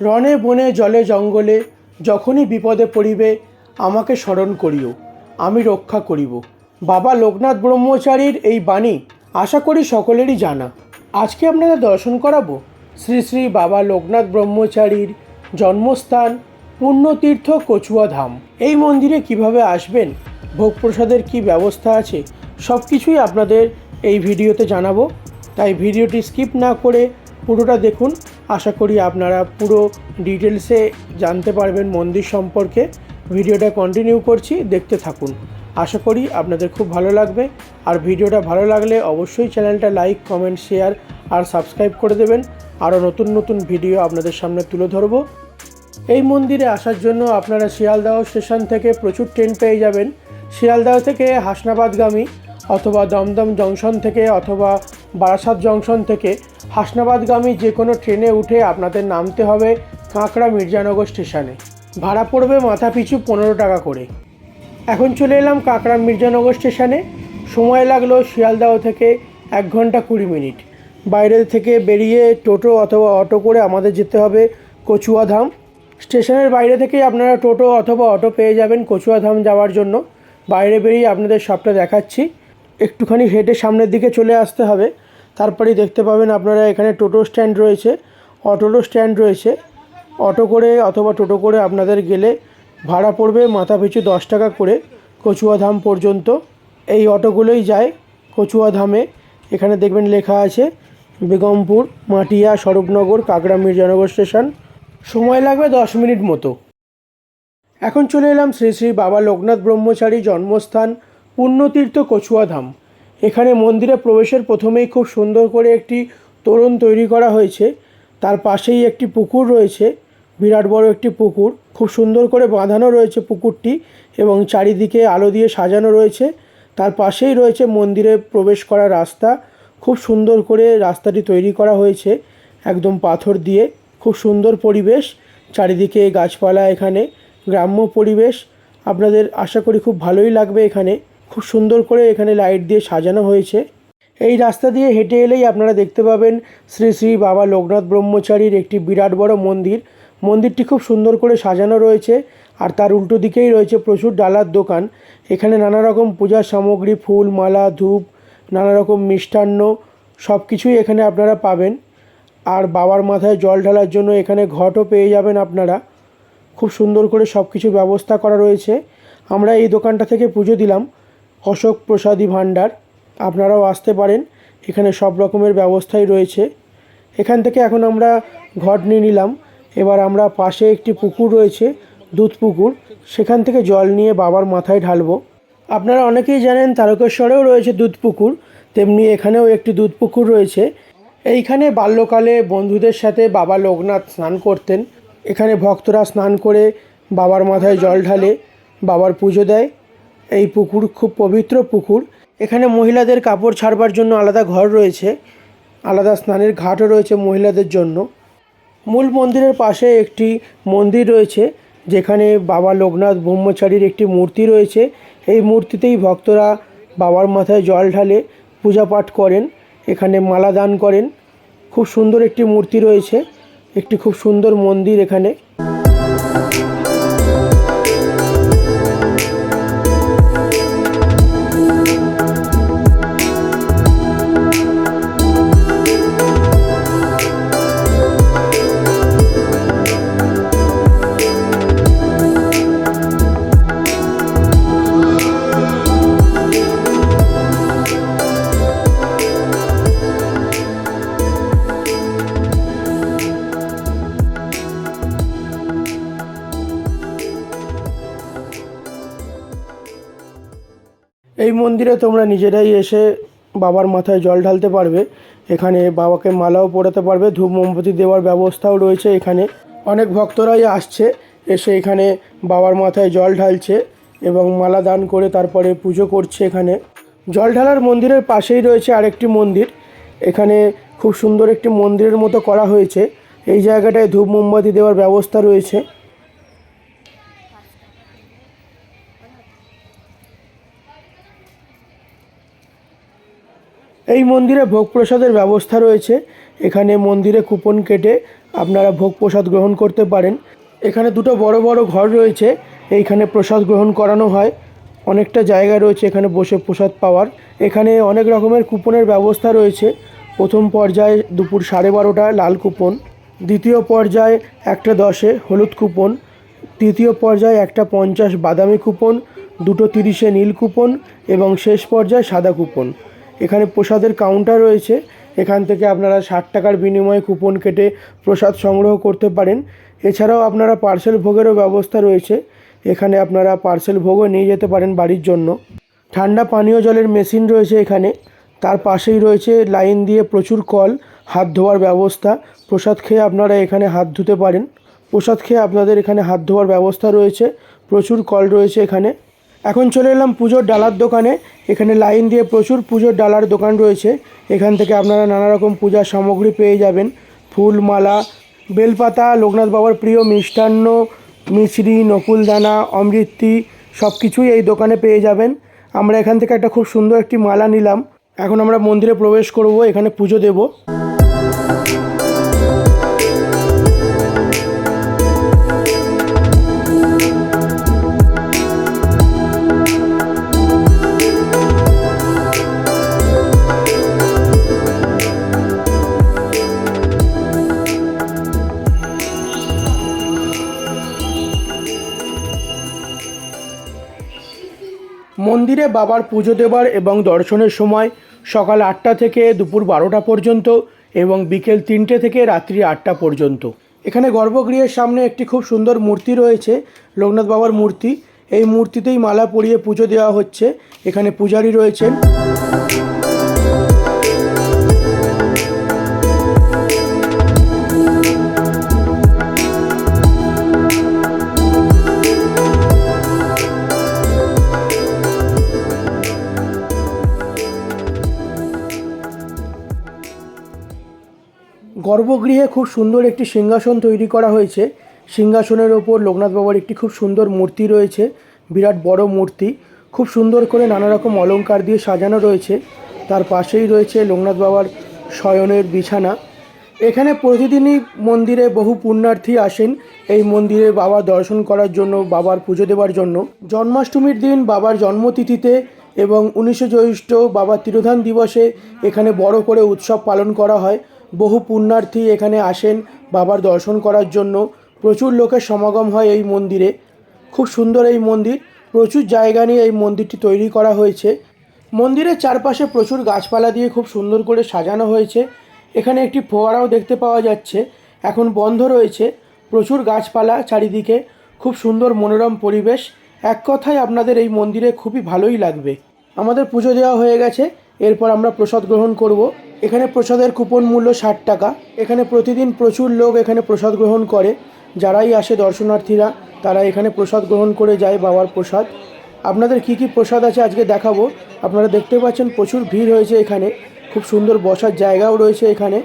রণে বনে, জলে, জঙ্গলে, যখনই বিপদে পড়িবে, আমাকে স্মরণ করিও, আমি রক্ষা করিব। বাবা লোকনাথ ব্রহ্মচারীর এই বাণী আশা করি সকলেরই জানা। আজকে আপনাদের দর্শন করাবো শ্রী শ্রী বাবা লোকনাথ ব্রহ্মচারীর জন্মস্থান পুণ্যতীর্থ কচুয়া ধাম। এই মন্দিরে কীভাবে আসবেন, ভোগ প্রসাদের কী ব্যবস্থা আছে সব কিছুই আপনাদের এই ভিডিওতে জানাব। তাই ভিডিওটি স্কিপ না করে পুরোটা দেখুন আশা করি আপনারা পুরো ডিটেলসে জানতে পারবেন মন্দির সম্পর্কে। ভিডিওটা কন্টিনিউ করছি, দেখতে থাকুন। আশা করি আপনাদের খুব ভালো লাগবে। আর ভিডিওটা ভালো লাগলে অবশ্যই চ্যানেলটা লাইক কমেন্ট শেয়ার আর সাবস্ক্রাইব করে দেবেন। আরও নতুন নতুন ভিডিও আপনাদের সামনে তুলে ধরবো। এই মন্দিরে আসার জন্য আপনারা শিয়ালদাহ স্টেশন থেকে প্রচুর ট্রেন পেয়ে যাবেন। শিয়ালদাহ থেকে হাসনাবাদগামী অথবা দমদম জংশন থেকে অথবা বারাসাত জংশন থেকে হাসনাবাদগামী যে কোনো ট্রেনে উঠে আপনাদের নামতে হবে কাঁকড়া মির্জানগর স্টেশনে। ভাড়া পড়বে মাথা পিছু পনেরো টাকা করে। এখন চলে এলাম কাঁকড়া মির্জানগর স্টেশনে। সময় লাগল শিয়ালদাহ থেকে এক ঘণ্টা কুড়ি মিনিট। বাইরে থেকে বেরিয়ে টোটো অথবা অটো করে আমাদের যেতে হবে কচুয়াধাম স্টেশনের বাইরে থেকেই আপনারা টোটো অথবা অটো পেয়ে যাবেন কচুয়াধাম যাওয়ার জন্য। বাইরে বেরিয়ে আপনাদের সবটা দেখাচ্ছি। একটুখানি হেঁটে সামনের দিকে চলে আসতে হবে। তারপরেই দেখতে পাবেন আপনারা এখানে টোটো স্ট্যান্ড রয়েছে। অটোরও স্ট্যান্ড রয়েছে। অটো করে অথবা টোটো করে আপনাদের গেলে ভাড়া পড়বে মাথা পিছু দশ টাকা করে কচুয়াধাম পর্যন্ত। এই অটোগুলোই যায় কচুয়াধামে। এখানে দেখবেন লেখা আছে, বেগমপুর, মাটিয়া, স্বরূপনগর, কাকড়া মির্জানগর স্টেশন। সময় লাগবে দশ মিনিট মতো। এখন চলে এলাম শ্রী শ্রী বাবা লোকনাথ ব্রহ্মচারী জন্মস্থান পুণ্যতীর্থ কচুয়াধাম এখানে মন্দিরে প্রবেশের প্রথমেই খুব সুন্দর করে একটি তোরণ তৈরি করা হয়েছে। তার পাশেই একটি পুকুর রয়েছে, বিরাট বড় একটি পুকুর। খুব সুন্দর করে বাঁধানো রয়েছে পুকুরটি এবং চারিদিকে আলো দিয়ে সাজানো রয়েছে। তার পাশেই রয়েছে মন্দিরে প্রবেশ করা রাস্তা। খুব সুন্দর করে রাস্তাটি তৈরি করা হয়েছে একদম পাথর দিয়ে। খুব সুন্দর পরিবেশ, চারিদিকে গাছপালা এখানে, গ্রাম্য পরিবেশ। আপনাদের আশা করি খুব ভালোই লাগবে এখানে। খুব সুন্দর করে এখানে লাইট দিয়ে সাজানো হয়েছে। এই রাস্তা দিয়ে হেঁটে এলেই আপনারা দেখতে পাবেন শ্রী শ্রী বাবা লোকনাথ ব্রহ্মচারীর একটি বিরাট বড় মন্দির। মন্দিরটি খুব সুন্দর করে সাজানো রয়েছে আর তার উল্টো দিকেই রয়েছে প্রচুর ডালার দোকান। এখানে নানা রকম পূজার সামগ্রী, ফুল, মালা, ধূপ, নানা রকম মিষ্টান্ন সব কিছুই এখানে আপনারা পাবেন। আর বাবার মাথায় জল ঢালার জন্য এখানে ঘটও পেয়ে যাবেন আপনারা। খুব সুন্দর করে সব কিছু ব্যবস্থা করা রয়েছে। আমরা এই দোকানটা থেকে পুজো দিলাম। অশোক প্রসাদী ভাণ্ডার। আপনারাও আসতে পারেন। এখানে সব রকমের ব্যবস্থাই রয়েছে। এখান থেকে এখন আমরা ঘট নিয়ে নিলাম। এবার আমরা পাশে একটি পুকুর রয়েছে, দুধ পুকুর। সেখান থেকে জল নিয়ে বাবার মাথায় ঢালবো। আপনারা অনেকেই জানেন তারকেশ্বরেও রয়েছে দুধ পুকুর। তেমনি এখানেও একটি দুধ পুকুর রয়েছে। এইখানে বাল্যকালে বন্ধুদের সাথে বাবা লোকনাথ স্নান করতেন। এখানে ভক্তরা স্নান করে বাবার মাথায় জল ঢালে বাবার পুজো দেয়। এই পুকুর খুব পবিত্র পুকুর। এখানে মহিলাদের কাপড় ছাড়বার জন্য আলাদা ঘর রয়েছে, আলাদা স্নানের ঘাটও রয়েছে মহিলাদের জন্য। মূল মন্দিরের পাশে একটি মন্দির রয়েছে, যেখানে বাবা লোকনাথ ব্রহ্মচারীর একটি মূর্তি রয়েছে। এই মূর্তিতেই ভক্তরা বাবার মাথায় জল ঢালে পূজা পাঠ করেন, এখানে মালা দান করেন। খুব সুন্দর একটি মূর্তি রয়েছে, একটি খুব সুন্দর মন্দির এখানে। মন্দিরে তোমরা নিজেরাই এসে বাবার মাথায় জল ঢালতে পারবে। এখানে বাবাকে মালাও পরাতে পারবে, ধূপ মোমবাতি দেওয়ার ব্যবস্থাও রয়েছে এখানে। অনেক ভক্তরাই আসছে, এসে এখানে বাবার মাথায় জল ঢালছে এবং মালা দান করে তারপরে পুজো করছে এখানে। জল ঢালার মন্দিরের পাশেই রয়েছে আরেকটি মন্দির। এখানে খুব সুন্দর একটি মন্দিরের মতো করা হয়েছে। এই জায়গাটায় ধূপ মোমবাতি দেওয়ার ব্যবস্থা রয়েছে। এই মন্দিরে ভোগ প্রসাদের ব্যবস্থা রয়েছে। এখানে মন্দিরে কুপন কেটে আপনারা ভোগ প্রসাদ গ্রহণ করতে পারেন। এখানে দুটো বড় বড় ঘর রয়েছে। এইখানে প্রসাদ গ্রহণ করানো হয়। অনেকটা জায়গা রয়েছে এখানে বসে প্রসাদ পাওয়ার। এখানে অনেক রকমের কুপনের ব্যবস্থা রয়েছে। প্রথম পর্যায়ে দুপুর সাড়ে বারোটা লাল কুপন। দ্বিতীয় পর্যায়ে একটা দশে হলুদ কুপন। তৃতীয় পর্যায়ে একটা পঞ্চাশ বাদামি কুপন। দুটো তিরিশে নীল কুপন এবং শেষ পর্যায়ে সাদা কুপন। এখানে প্রসাদের কাউন্টার রয়েছে। এখান থেকে আপনারা ষাট টাকার বিনিময়ে কুপন কেটে প্রসাদ সংগ্রহ করতে পারেন। এছাড়াও আপনারা পার্সেল ভোগেরও ব্যবস্থা রয়েছে। এখানে আপনারা পার্সেল ভোগও নিয়ে যেতে পারেন বাড়ির জন্য। ঠান্ডা পানীয় জলের মেশিন রয়েছে এখানে। তার পাশেই রয়েছে লাইন দিয়ে প্রচুর কল, হাত ধোয়ার ব্যবস্থা। প্রসাদ খেয়ে আপনারা এখানে হাত ধুতে পারেন। প্রসাদ খেয়ে আপনাদের এখানে হাত ধোয়ার ব্যবস্থা রয়েছে। প্রচুর কল রয়েছে এখানে। এখন চলে এলাম পুজোর ডালার দোকানে। এখানে লাইন দিয়ে প্রচুর পুজোর ডালার দোকান রয়েছে। এখান থেকে আপনারা নানা রকম পূজার সামগ্রী পেয়ে যাবেন। ফুল মালা বেলপাতা, লোকনাথ বাবার প্রিয় মিষ্টান্ন, মিছরি, নকুলদানা, অমৃতি সব কিছুই এই দোকানে পেয়ে যাবেন। আমরা এখান থেকে একটা খুব সুন্দর একটি মালা নিলাম। এখন আমরা মন্দিরে প্রবেশ করব, এখানে পুজো দেব। বাবার পুজো দেবার এবং দর্শনের সময় সকাল আটটা থেকে দুপুর বারোটা পর্যন্ত এবং বিকেল তিনটে থেকে রাত্রি আটটা পর্যন্ত। এখানে গর্ভগৃহের সামনে একটি খুব সুন্দর মূর্তি রয়েছে, লোকনাথ বাবার মূর্তি। এই মূর্তিতেই মালা পরিয়ে পুজো দেওয়া হচ্ছে। এখানে পূজারী রয়েছেন। গর্ভগৃহে খুব সুন্দর একটি সিংহাসন তৈরি করা হয়েছে। সিংহাসনের ওপর লোকনাথ বাবার একটি খুব সুন্দর মূর্তি রয়েছে। বিরাট বড় মূর্তি। খুব সুন্দর করে নানা রকম অলংকার দিয়ে সাজানো রয়েছে। তার পাশেই রয়েছে লোকনাথ বাবার শয়নের বিছানা। এখানে প্রতিদিনই মন্দিরে বহু পুণ্যার্থী আসেন এই মন্দিরে বাবা দর্শন করার জন্য, বাবার পুজো দেওয়ার জন্য। জন্মাষ্টমীর দিন বাবার জন্মতিথিতে এবং উনিশে জ্যৈষ্ঠ বাবার তিরোধান দিবসে এখানে বড় করে উৎসব পালন করা হয়। বহু পুণ্যার্থী এখানে আসেন বাবার দর্শন করার জন্য। প্রচুর লোকের সমাগম হয় এই মন্দিরে। খুব সুন্দর এই মন্দির। প্রচুর জায়গা নিয়ে এই মন্দিরটি তৈরি করা হয়েছে। মন্দিরের চারপাশে প্রচুর গাছপালা দিয়ে খুব সুন্দর করে সাজানো হয়েছে। এখানে একটি ফোয়ারাও দেখতে পাওয়া যাচ্ছে। এখন বন্ধ রয়েছে। প্রচুর গাছপালা চারিদিকে। খুব সুন্দর মনোরম পরিবেশ। এক কথায় আপনাদের এই মন্দিরে খুবই ভালোই লাগবে। আমাদের পুজো দেওয়া হয়ে গেছে। এরপর আমরা প্রসাদ গ্রহণ করব। এখানে প্রসাদের কুপন মূল্য ষাট টাকা। এখানে প্রতিদিন প্রচুর লোক এখানে প্রসাদ গ্রহণ করে। যারাই আসে দর্শনার্থীরা, তারা এখানে প্রসাদ গ্রহণ করে যায় বাবার প্রসাদ। আপনাদের কি কি প্রসাদ আছে আজকে দেখাবো। আপনারা দেখতে পাচ্ছেন প্রচুর ভিড় হয়েছে এখানে। খুব সুন্দর বসার জায়গাও রয়েছে এখানে।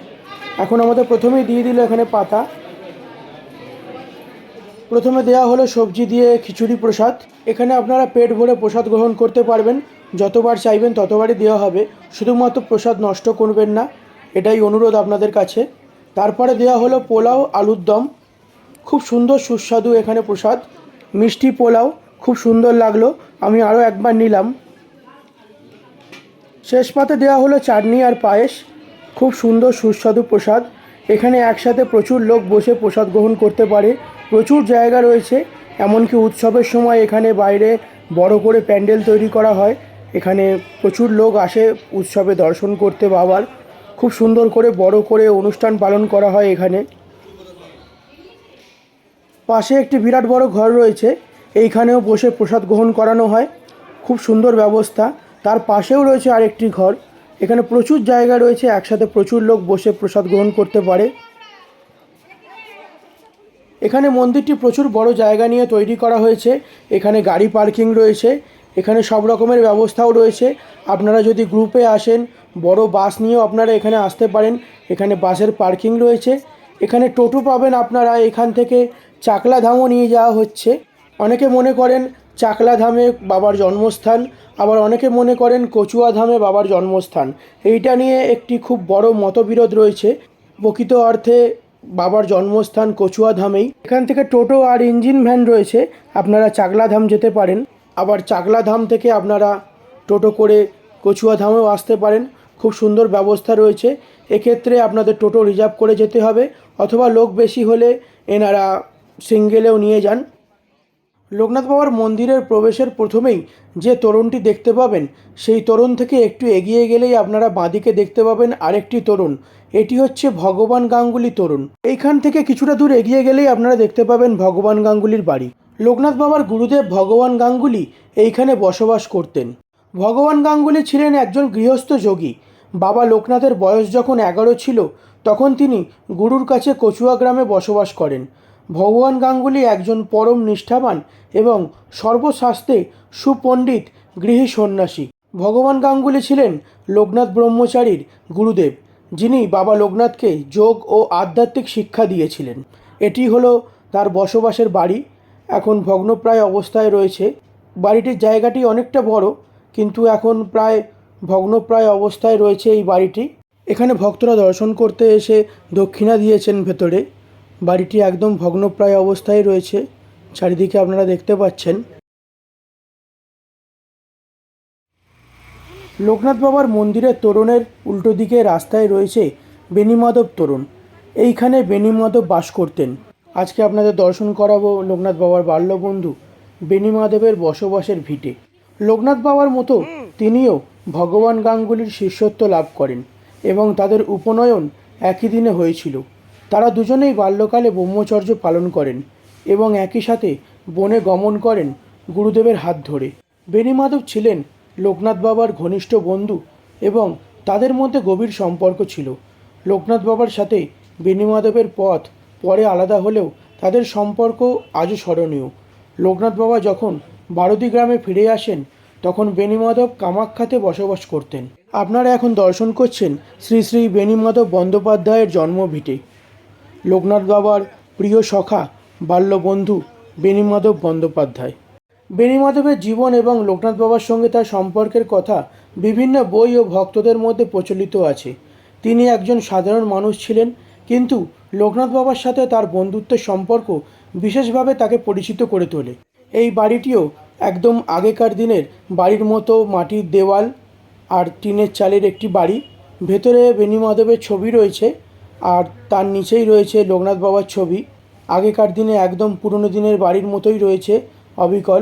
এখন আমাদের প্রথমেই দিয়ে দিল এখানে পাতা। প্রথমে দেওয়া হলো সবজি দিয়ে খিচুড়ি প্রসাদ। এখানে আপনারা পেট ভরে প্রসাদ গ্রহণ করতে পারবেন। যতবার চাইবেন ততবারই দেওয়া হবে। শুধুমাত্র প্রসাদ নষ্ট করবেন না, এটাই অনুরোধ আপনাদের কাছে। তারপরে দেওয়া হলো পোলাও আলুর দম। খুব সুন্দর সুস্বাদু এখানে প্রসাদ। মিষ্টি পোলাও, খুব সুন্দর লাগল। আমি আরও একবার নিলাম। শেষ পাতে দেওয়া হলো চাটনি আর পায়েস। খুব সুন্দর সুস্বাদু প্রসাদ। এখানে একসাথে প্রচুর লোক বসে প্রসাদ গ্রহণ করতে পারে। প্রচুর জায়গা রয়েছে। এমনকি উৎসবের সময় এখানে বাইরে বড় করে প্যান্ডেল তৈরি করা হয়। এখানে প্রচুর লোক আসে উৎসবে দর্শন করতে বাবার খুব সুন্দর করে বড় করে অনুষ্ঠান পালন করা হয় এখানে। পাশে একটি বিরাট বড় ঘর রয়েছে, এইখানেও বসে প্রসাদ গ্রহণ করানো হয়। খুব সুন্দর ব্যবস্থা। তার পাশেও রয়েছে আরেকটি ঘর। এখানে প্রচুর জায়গা রয়েছে, একসাথে প্রচুর লোক বসে প্রসাদ গ্রহণ করতে পারে। এখানে মন্দিরটি প্রচুর বড় জায়গা নিয়ে তৈরি করা হয়েছে। এখানে গাড়ি পার্কিং রয়েছে। এখানে সব রকমের ব্যবস্থাও রয়েছে। আপনারা যদি গ্রুপে আসেন, বড় বাস নিয়েও আপনারা এখানে আসতে পারেন। এখানে বাসের পার্কিং রয়েছে। এখানে টোটো পাবেন আপনারা, এখান থেকে চাকলা ধামও নিয়ে যাওয়া হচ্ছে। অনেকে মনে করেন চাকলা ধামে বাবার জন্মস্থান, আবার অনেকে মনে করেন কচুয়া ধামে বাবার জন্মস্থান। এইটা নিয়ে একটি খুব বড় মতবিরোধ রয়েছে। প্রকৃত অর্থে বাবার জন্মস্থান কচুয়াধামেই। এখান থেকে টোটো আর ইঞ্জিন ভ্যান রয়েছে। আপনারা চাকলাধাম যেতে পারেন। আবার চাকলা ধাম থেকে আপনারা টোটো করে কচুয়া ধামেও আসতে পারেন। খুব সুন্দর ব্যবস্থা রয়েছে। এক্ষেত্রে আপনাদের টোটো রিজার্ভ করে যেতে হবে, অথবা লোক বেশি হলে এনারা সিঙ্গেলেও নিয়ে যান। লোকনাথ বাবার মন্দিরের প্রবেশের প্রথমেই যে তোরণটি দেখতে পাবেন, সেই তোরণ থেকে একটু এগিয়ে গেলেই আপনারা বাঁদিকে দেখতে পাবেন আরেকটি তোরণ। এটি হচ্ছে ভগবান গাঙ্গুলি তোরণ। এইখান থেকে কিছুটা দূর এগিয়ে গেলেই আপনারা দেখতে পাবেন ভগবান গাঙ্গুলির বাড়ি। লোকনাথ বাবার গুরুদেব ভগবান গাঙ্গুলি এইখানে বসবাস করতেন। ভগবান গাঙ্গুলি ছিলেন একজন গৃহস্থ যোগী। বাবা লোকনাথের বয়স যখন এগারো ছিল, তখন তিনি গুরুর কাছে কচুয়া গ্রামে বসবাস করেন। ভগবান গাঙ্গুলি একজন পরম নিষ্ঠাবান এবং সর্বশাস্ত্রে সুপণ্ডিত গৃহী সন্ন্যাসী। ভগবান গাঙ্গুলি ছিলেন লোকনাথ ব্রহ্মচারীর গুরুদেব, যিনি বাবা লোকনাথকে যোগ ও আধ্যাত্মিক শিক্ষা দিয়েছিলেন। এটি হলো তার বসবাসের বাড়ি। এখন ভগ্নপ্রায় অবস্থায় রয়েছে। বাড়িটির জায়গাটি অনেকটা বড়, কিন্তু এখন প্রায় ভগ্নপ্রায় অবস্থায় রয়েছে এই বাড়িটি। এখানে ভক্তরা দর্শন করতে এসে দক্ষিণা দিয়েছেন ভেতরে। বাড়িটি একদম ভগ্নপ্রায় অবস্থায় রয়েছে। চারিদিকে আপনারা দেখতে পাচ্ছেন। লোকনাথ বাবার মন্দিরের তোরণের উল্টো দিকে রাস্তায় রয়েছে বেনিমাধব তোরণ। এইখানে বেনিমাধব বাস করতেন। আজকে আপনাদের দর্শন করাবো লোকনাথ বাবার বাল্যবন্ধু বেনিমাধবের বসবাসের ভিটে। লোকনাথ বাবার মতো তিনিও ভগবান গাঙ্গুলির শিষ্যত্ব লাভ করেন এবং তাদের উপনয়ন একই দিনে হয়েছিল। তারা দুজনেই বাল্যকালে ব্রহ্মচর্য পালন করেন এবং একই সাথে বনে গমন করেন গুরুদেবের হাত ধরে। বেনিমাধব ছিলেন লোকনাথ বাবার ঘনিষ্ঠ বন্ধু এবং তাদের মধ্যে গভীর সম্পর্ক ছিল। লোকনাথ বাবার সাথে বেনিমাধবের পথ পরে আলাদা হলেও তাদের সম্পর্ক আজও স্মরণীয়। লোকনাথ বাবা যখন বারদি গ্রামে ফিরে আসেন, তখন বেনিমাধব কামাখ্যাতে বসবাস করতেন। আপনারা এখন দর্শন করছেন শ্রী শ্রী বেনিমাধব বন্দ্যোপাধ্যায়ের জন্মভিটে। লোকনাথ বাবার প্রিয় সখা বাল্যবন্ধু বেনিমাধব বন্দ্যোপাধ্যায়। বেনিমাধবের জীবন এবং লোকনাথ বাবার সঙ্গে তার সম্পর্কের কথা বিভিন্ন বই ও ভক্তদের মধ্যে প্রচলিত আছে। তিনি একজন সাধারণ মানুষ ছিলেন, কিন্তু লোকনাথ বাবার সাথে তার বন্ধুত্বের সম্পর্ক বিশেষভাবে তাকে পরিচিত করে তোলে। এই বাড়িটিও একদম আগেকার দিনের বাড়ির মতো মাটির দেওয়াল আর টিনের চালের একটি বাড়ি। ভেতরে বেনিমাধবের ছবি রয়েছে। আর তার নিচেই রয়েছে লোকনাথ বাবার ছবি। আগেকার দিনে একদম পুরনো দিনের বাড়ির মতোই রয়েছে অবিকল।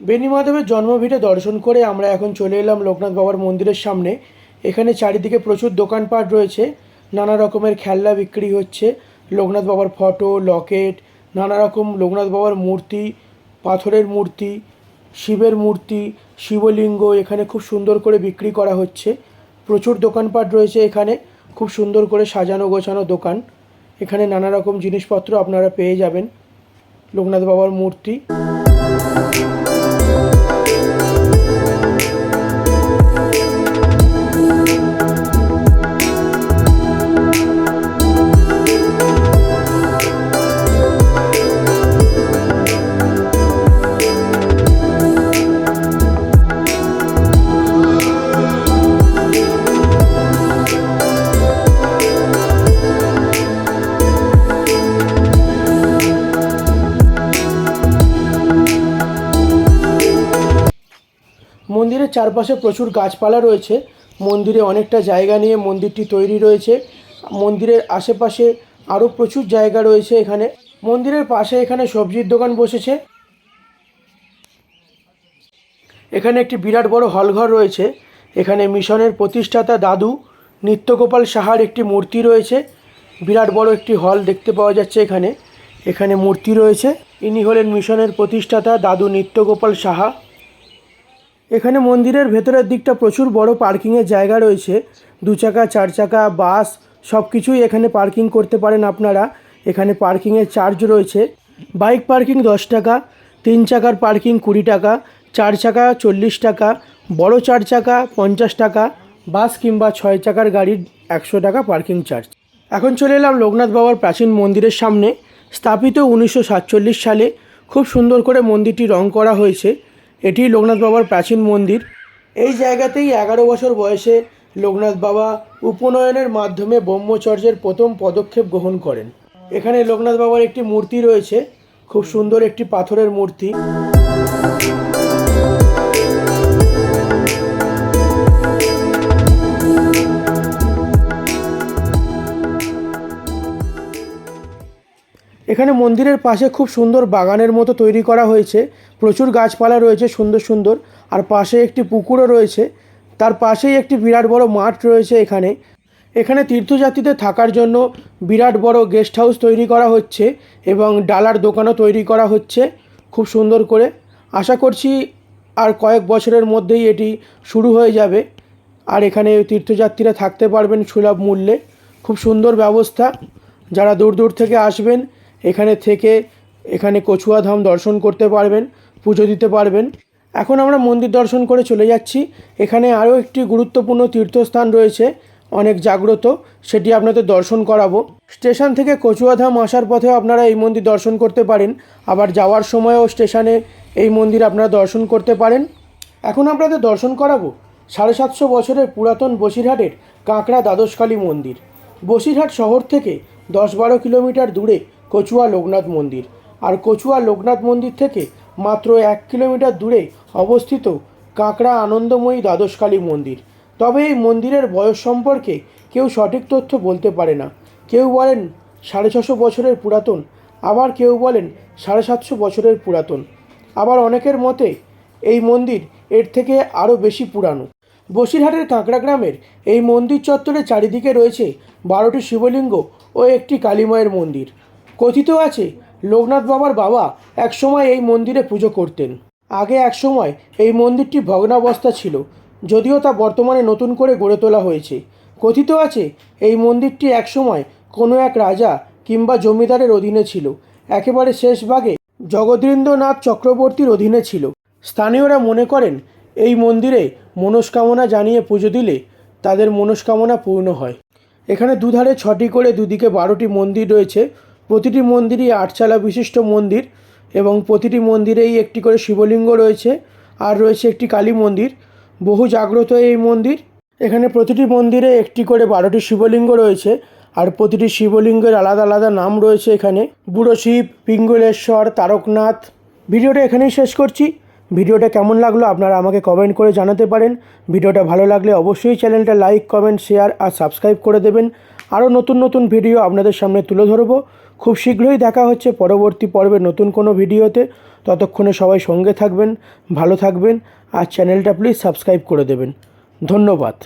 বেনিমাধবের জন্মভিটে দর্শন করে আমরা এখন চলে এলাম লোকনাথ বাবার মন্দিরের সামনে। এখানে চারিদিকে প্রচুর দোকানপাট রয়েছে। নানা রকমের খেলনা বিক্রি হচ্ছে। লোকনাথ বাবার ফটো, লকেট, নানা রকম লোকনাথ বাবার মূর্তি, পাথরের মূর্তি, শিবের মূর্তি, শিবলিঙ্গ এখানে খুব সুন্দর করে বিক্রি করা হচ্ছে। প্রচুর দোকানপাট রয়েছে এখানে। খুব সুন্দর করে সাজানো গোছানো দোকান। এখানে নানা রকম জিনিসপত্র আপনারা পেয়ে যাবেন। লোকনাথ বাবার মূর্তি। চারপাশে প্রচুর গাছপালা রয়েছে। মন্দিরে অনেকটা জায়গা নিয়ে মন্দিরটি তৈরি রয়েছে। মন্দিরের আশেপাশে আরও প্রচুর জায়গা রয়েছে এখানে। মন্দিরের পাশে এখানে সবজির দোকান বসেছে। এখানে একটি বিরাট বড় হলঘর রয়েছে। এখানে মিশনের প্রতিষ্ঠাতা দাদু নিত্যগোপাল সাহার একটি মূর্তি রয়েছে। বিরাট বড় একটি হল দেখতে পাওয়া যাচ্ছে এখানে। এখানে মূর্তি রয়েছে। ইনি হলেন মিশনের প্রতিষ্ঠাতা দাদু নিত্যগোপাল সাহা। এখানে মন্দিরের ভেতরের দিকটা প্রচুর বড় পার্কিংয়ের জায়গা রয়েছে। দু চাকা, চার চাকা, বাস সব কিছুই এখানে পার্কিং করতে পারেন আপনারা। এখানে পার্কিংয়ের চার্জ রয়েছে। বাইক পার্কিং দশ টাকা, তিন চাকার পার্কিং কুড়ি টাকা, চার চাকা চল্লিশ টাকা, বড় চার চাকা পঞ্চাশ টাকা, বাস কিংবা ছয় চাকার গাড়ির একশো টাকা পার্কিং চার্জ। এখন চলে এলাম লোকনাথ বাবার প্রাচীন মন্দিরের সামনে। স্থাপিত উনিশশো সাতচল্লিশ সালে খুব সুন্দর করে মন্দিরটি রং করা হয়েছে। এটি লোকনাথ বাবার প্রাচীন মন্দির। এই জায়গাতেই এগারো বছর বয়সে লোকনাথ বাবা উপনয়নের মাধ্যমে ব্রহ্মচর্যের প্রথম পদক্ষেপ গ্রহণ করেন। এখানে লোকনাথ বাবার একটি মূর্তি রয়েছে, খুব সুন্দর একটি পাথরের মূর্তি। এখানে মন্দিরের পাশে খুব সুন্দর বাগানের মতো তৈরি করা হয়েছে। প্রচুর গাছপালা রয়েছে, সুন্দর সুন্দর। আর পাশে একটি পুকুরও রয়েছে। তার পাশেই একটি বিরাট বড় মাঠ রয়েছে এখানে। এখানে তীর্থযাত্রীদের থাকার জন্য বিরাট বড় গেস্ট হাউস তৈরি করা হচ্ছে এবং ডালার দোকানও তৈরি করা হচ্ছে খুব সুন্দর করে। আশা করছি আর কয়েক বছরের মধ্যেই এটি শুরু হয়ে যাবে। আর এখানে তীর্থযাত্রীরা থাকতে পারবেন সুলভ মূল্যে। খুব সুন্দর ব্যবস্থা। যারা দূর দূর থেকে আসবেন এখানে থেকে এখানে কচুয়া ধাম দর্শন করতে পারবেন, পুজো দিতে পারবেন। এখন আমরা মন্দির দর্শন করে চলে যাচ্ছি। এখানে আরও একটি গুরুত্বপূর্ণ তীর্থস্থান রয়েছে, অনেক জাগ্রত, সেটি আপনাদের দর্শন করাবো। স্টেশন থেকে কচুয়াধাম আসার পথেও আপনারা এই মন্দির দর্শন করতে পারেন। আবার যাওয়ার সময়ও স্টেশনে এই মন্দির আপনারা দর্শন করতে পারেন। এখন আপনাদের দর্শন করাবো সাড়ে সাতশো বছরের পুরাতন বসিরহাটের কাঁকড়া দ্বাদশকালী মন্দির। বসিরহাট শহর থেকে দশ বারো কিলোমিটার দূরে কচুয়া লোকনাথ মন্দির। আর কচুয়া লোকনাথ মন্দির থেকে মাত্র এক কিলোমিটার দূরে অবস্থিত কাঁকড়া আনন্দময়ী দ্বাদশকালী মন্দির। তবে এই মন্দিরের বয়স সম্পর্কে কেউ সঠিক তথ্য বলতে পারে না। কেউ বলেন সাড়ে ছশো বছরের পুরাতন, আবার কেউ বলেন সাড়ে সাতশো বছরের পুরাতন। আবার অনেকের মতে এই মন্দির এর থেকে আরও বেশি পুরানো। বসিরহাটের কাঁকড়া গ্রামের এই মন্দির চত্বরের চারিদিকে রয়েছে বারোটি শিবলিঙ্গ ও একটি কালীমায়ের মন্দির। কথিত আছে, লোকনাথ বাবার বাবা একসময় এই মন্দিরে পুজো করতেন। আগে একসময় এই মন্দিরটি ভগ্নাবস্থা ছিল, যদিও তা বর্তমানে নতুন করে গড়ে তোলা হয়েছে। কথিত আছে, এই মন্দিরটি একসময় কোনো এক রাজা কিংবা জমিদারের অধীনে ছিল, একেবারে শেষ ভাগে জগদীন্দ্রনাথ চক্রবর্তীর অধীনে ছিল। স্থানীয়রা মনে করেন, এই মন্দিরে মনস্কামনা জানিয়ে পুজো দিলে তাদের মনস্কামনা পূর্ণ হয়। এখানে দুধারে ছটি করে দুদিকে বারোটি মন্দির রয়েছে প্রতিটি মন্দিরই আটচালা বিশিষ্ট মন্দির এবং প্রতিটি মন্দিরেই একটি করে শিবলিঙ্গ রয়েছে আর রয়েছে একটি কালী মন্দির। বহু জাগ্রত এই মন্দির। এখানে প্রতিটি মন্দিরে একটি করে বারোটি শিবলিঙ্গ রয়েছে আর প্রতিটি শিবলিঙ্গের আলাদা আলাদা নাম রয়েছে এখানে। বুড়ো শিব, পিঙ্গলেশ্বর, তারকনাথ। ভিডিওটা এখানেই শেষ করছি। ভিডিওটা কেমন লাগল আপনারা আমাকে কমেন্ট করে জানাতে পারেন। ভিডিওটা ভালো লাগলে অবশ্যই চ্যানেলটা লাইক, কমেন্ট, শেয়ার আর সাবস্ক্রাইব করে দেবেন। আরও নতুন নতুন ভিডিও আপনাদের সামনে তুলে ধরবো। খুব শীঘ্রই দেখা হচ্ছে পরবর্তী পর্বে নতুন কোনো ভিডিওতে। ততক্ষণে সবাই সঙ্গে থাকবেন, ভালো থাকবেন, আর চ্যানেলটা প্লিজ সাবস্ক্রাইব করে দেবেন। ধন্যবাদ।